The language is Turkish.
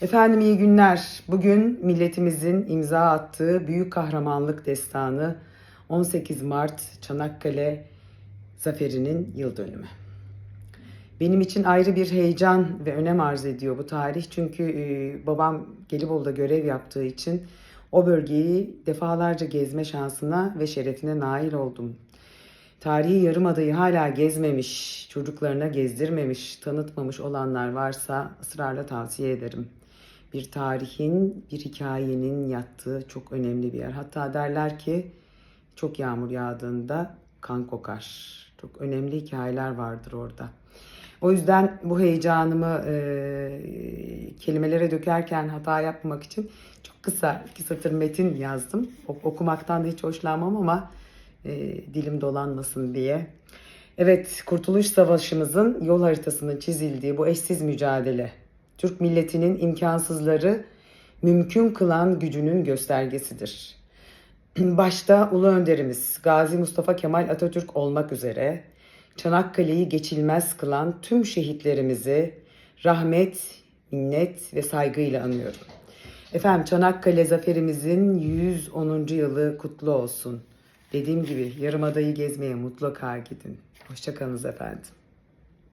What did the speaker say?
Efendim iyi günler. Bugün milletimizin imza attığı büyük kahramanlık destanı 18 Mart Çanakkale Zaferi'nin yıl dönümü. Benim için ayrı bir heyecan ve önem arz ediyor bu tarih. Çünkü e, babam Gelibolu'da görev yaptığı için o bölgeyi defalarca gezme şansına ve şerefine nail oldum. Tarihi Yarımada'yı hala gezmemiş, çocuklarına gezdirmemiş, tanıtmamış olanlar varsa ısrarla tavsiye ederim. Bir tarihin, bir hikayenin yattığı çok önemli bir yer. Hatta derler ki çok yağmur yağdığında kan kokar. Çok önemli hikayeler vardır orada. O yüzden bu heyecanımı e, kelimelere dökerken hata yapmamak için çok kısa iki satır metin yazdım. Ok- okumaktan da hiç hoşlanmam ama e, dilim dolanmasın diye. Evet, Kurtuluş Savaşımızın yol haritasının çizildiği bu eşsiz mücadele, Türk milletinin imkansızları mümkün kılan gücünün göstergesidir. Başta Ulu Önderimiz Gazi Mustafa Kemal Atatürk olmak üzere Çanakkale'yi geçilmez kılan tüm şehitlerimizi rahmet, minnet ve saygıyla anıyorum. Efendim Çanakkale zaferimizin 110. yılı kutlu olsun. Dediğim gibi Yarımada'yı gezmeye mutlaka gidin. Hoşçakalınız efendim.